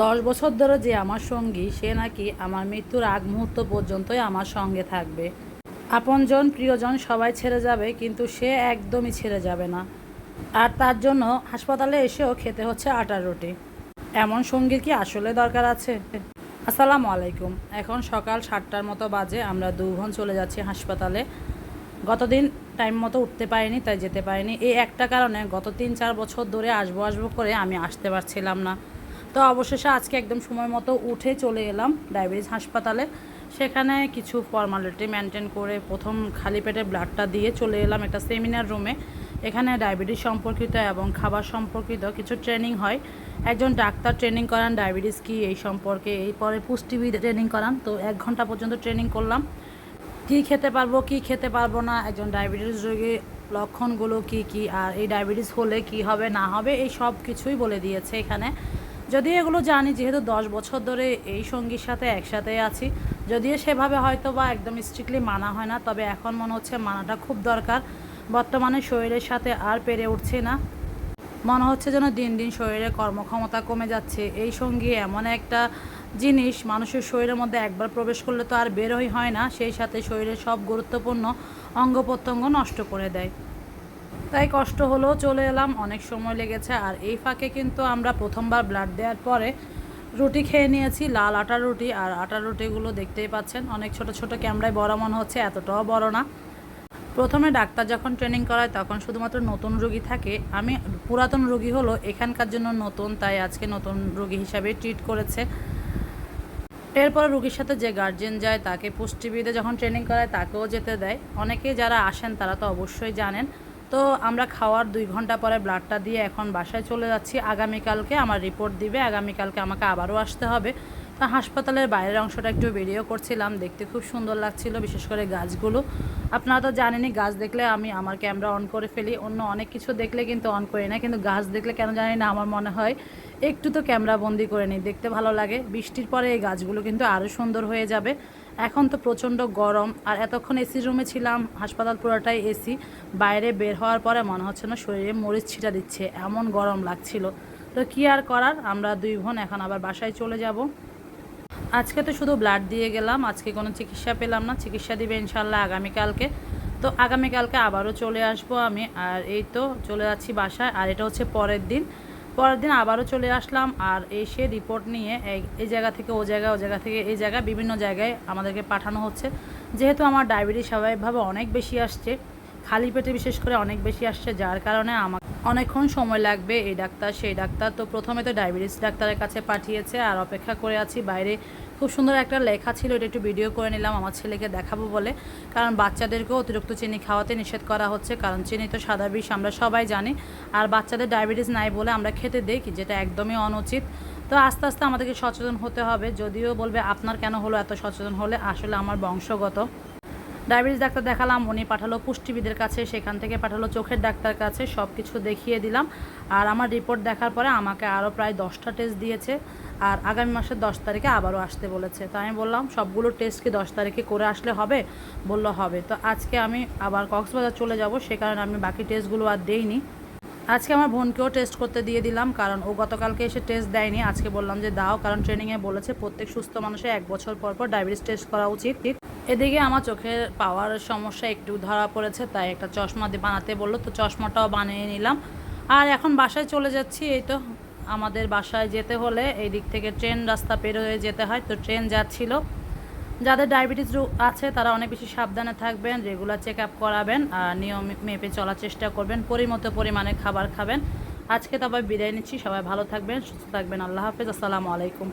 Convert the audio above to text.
দশ বছর ধরে যে আমার সঙ্গী, সে নাকি আমার মৃত্যুর আগ মুহূর্ত পর্যন্তই আমার সঙ্গে থাকবে। আপনজন, প্রিয়জন সবাই ছেড়ে যাবে, কিন্তু সে একদমই ছেড়ে যাবে না। আর তার জন্য হাসপাতালে এসেও খেতে হচ্ছে আটার রুটি। এমন সঙ্গীর কি আসলে দরকার আছে? আসসালামু আলাইকুম। এখন সকাল সাতটার মতো বাজে, আমরা দু বোন চলে যাচ্ছি হাসপাতালে। গতদিন টাইম মতো উঠতে পারিনি, তাই যেতে পারিনি। এই একটা কারণে গত তিন চার বছর ধরে আসব আসব করে আমি আসতে পারছিলাম না। তো অবশেষে আজকে একদম সময় মতো উঠে চলে এলাম ডায়াবেটিস হাসপাতালে। সেখানে কিছু ফর্মালিটি মেনটেন করে প্রথম খালি পেটে ব্লাডটা দিয়ে চলে এলাম একটা সেমিনার রুমে এখানে ডায়াবেটিস সম্পর্কিত এবং খাবার সম্পর্কিত কিছু ট্রেনিং হয়। একজন ডাক্তার ট্রেনিং করান, ডায়াবেটিস কি, এই সম্পর্কে এই পরে পুষ্টিবিদ ট্রেনিং করান। তো এক ঘণ্টা পর্যন্ত ট্রেনিং করলাম। কি খেতে পারব, কি খেতে পারব না, একজন ডায়াবেটিস রোগীর লক্ষণগুলো কি কি, আর এই ডায়াবেটিস হলে কি হবে, না হবে, এই সব কিছুই বলে দিয়েছে এখানে। যদি এগুলো জানি, যেহেতু দশ বছর ধরে এই সঙ্গীর সাথে একসাথে আছি, যদিও সেভাবে হয়তো বা একদম স্ট্রিক্টলি মানা হয় না, তবে এখন মনে হচ্ছে মানাটা খুব দরকার। বর্তমানে শরীরের সাথে আর পেরে উঠছে না। মনে হচ্ছে যেন দিন দিন শরীরের কর্মক্ষমতা কমে যাচ্ছে। এই সঙ্গী এমন একটা জিনিস, মানুষের শরীরের মধ্যে একবার প্রবেশ করলে তো আর বেরোই হয় না, সেই সাথে শরীরের সব গুরুত্বপূর্ণ অঙ্গ প্রত্যঙ্গ নষ্ট করে দেয়। তাই কষ্ট হলেও চলে এলাম, অনেক সময় লেগেছে। আর এই ফাঁকে কিন্তু আমরা প্রথমবার ব্লাড দেওয়ার পরে রুটি খেয়ে নিয়েছি, লাল আটার রুটি। আর আটার রুটিগুলো দেখতেই পাচ্ছেন, অনেক ছোট ছোট ক্যামেরায় বড় মনে হচ্ছে, এতটাও বড় না। প্রথমে ডাক্তার যখন ট্রেনিং করায়, তখন শুধুমাত্র নতুন রোগী থাকে। আমি, পুরাতন রোগী হলো এখানকার জন্য নতুন, তাই আজকে নতুন রোগী হিসাবে ট্রিট করেছে। এরপর রুগীর সাথে যে গার্জেন যায়, তাকে পুষ্টিবিদে যখন ট্রেনিং করায়, তাকেও যেতে দেয়। অনেকে যারা আসেন, তারা তো অবশ্যই জানেন। তো আমরা খাওয়ার দুই ঘণ্টা পরে ব্লাডটা দিয়ে এখন বাসায় চলে যাচ্ছি। আগামীকালকে আমার রিপোর্ট দিবে, আগামীকালকে আমাকে আবারও আসতে হবে। তো হাসপাতালের বাইরের অংশটা একটু ভিডিও করছিলাম, দেখতে খুব সুন্দর লাগছিল, বিশেষ করে গাছগুলো। আপনারা তো জানেনই, গাছ দেখলে আমি আমার ক্যামেরা অন করে ফেলি, অন্য অনেক কিছু দেখলে কিন্তু অন করি না, কিন্তু গাছ দেখলে কেন জানি না আমার মনে হয়, একটু তো ক্যামেরা বন্দি করে নিই, দেখতে ভালো লাগে। বৃষ্টির পরে এই গাছগুলো কিন্তু আরও সুন্দর হয়ে যাবে। এখন তো প্রচণ্ড গরম, আর এতক্ষণ এসি রুমে ছিলাম, হাসপাতাল পুরোটাই এসি, বাইরে বের হওয়ার পরে মনে হচ্ছে না শরীরে মরিচ ছিটা দিচ্ছে, এমন গরম লাগছিল। তো কী আর করার, আমরা দুই বোন এখন আবার বাসায় চলে যাব। আজকে তো শুধু ব্লাড দিয়ে গেলাম, আজকে কোনো চিকিৎসা পেলাম না, চিকিৎসা দিবে ইনশাল্লাহ আগামীকালকে। তো আগামীকালকে আবারও চলে আসব আমি, আর এই তো চলে যাচ্ছি বাসায়, আর এটা হচ্ছে পরের দিন। পরের দিন আবারও চলে আসলাম, আর এসে রিপোর্ট নিয়ে এই জায়গা থেকে ও জায়গা ও জায়গা থেকে এই জায়গা বিভিন্ন জায়গায় আমাদেরকে পাঠানো হচ্ছে। যেহেতু আমার ডায়াবেটিস স্বাভাবিকভাবে অনেক বেশি আসছে খালি পেটে বিশেষ করে অনেক বেশি আসছে, যার কারণে আমার অনেকক্ষণ সময় লাগবে এই ডাক্তার, সেই ডাক্তার তো প্রথমে তো ডায়াবেটিস ডাক্তারের কাছে পাঠিয়েছে, আর অপেক্ষা করে আছি বাইরে। খুব সুন্দর একটা লেখা ছিল, এটা একটু ভিডিও করে নিলাম, আমার ছেলেকে দেখাবো বলে। কারণ বাচ্চাদেরকেও অতিরিক্ত চিনি খাওয়াতে নিষেধ করা হচ্ছে, কারণ চিনি তো সাদা বিষ, আমরা সবাই জানি। আর বাচ্চাদের ডায়াবেটিস নাই বলে আমরা খেতে দিই যেটা একদমই অনুচিত। তো আস্তে আস্তে আমাদেরকে সচেতন হতে হবে, যদিও বলবে আপনার কেন হলো এত সচেতন হলে, আসলে আমার বংশগত। ডায়াবেটিস ডাক্তার দেখালাম, উনি পাঠালো পুষ্টিবিদের কাছে, সেখান থেকে পাঠালো চোখের ডাক্তার কাছে সব কিছু দেখিয়ে দিলাম। আর আমার রিপোর্ট দেখার পরে আমাকে আরও প্রায় দশটা টেস্ট দিয়েছে, আর আগামী মাসের দশ তারিখে আবারও আসতে বলেছে। তো আমি বললাম, সবগুলো টেস্ট কি দশ তারিখে করে আসলে হবে? বলল, হবে। তো আজকে আমি আবার কক্সবাজার চলে যাব, সে কারণে আমি বাকি টেস্টগুলো আর দেইনি। আজকে আমার বোনকেও টেস্ট করতে দিয়ে দিলাম, কারণ ও গতকালকে এসে টেস্ট দেয়নি। আজকে বললাম যে দাও, কারণ ট্রেনিংয়ে বলেছে, প্রত্যেক সুস্থ মানুষের এক বছর পর পর ডায়াবেটিস টেস্ট করা উচিত। এদিকে আমার চোখের পাওয়ার সমস্যা একটু ধরা পড়েছে, তাই একটা চশমা দিয়ে বানাতে বলল, তো চশমাটাও বানিয়ে নিলাম। আর এখন বাসায় চলে যাচ্ছি, এই তো আমাদের বাসায় যেতে হলে এই দিক থেকে ট্রেন রাস্তা পের হয়ে যেতে হয়, তো ট্রেন যাচ্ছিল। যাদের ডায়াবেটিস রোগ আছে, তারা অনেক বেশি সাবধানে থাকবেন রেগুলার চেক আপ করাবেন, আর নিয়ম মেপে চলার চেষ্টা করবেন, পরিমতো পরিমাণে খাবার খাবেন। আজকে তবে বিদায় নিচ্ছি, সবাই ভালো থাকবেন, সুস্থ থাকবেন, আল্লাহ হাফেজ, আসসালামু আলাইকুম।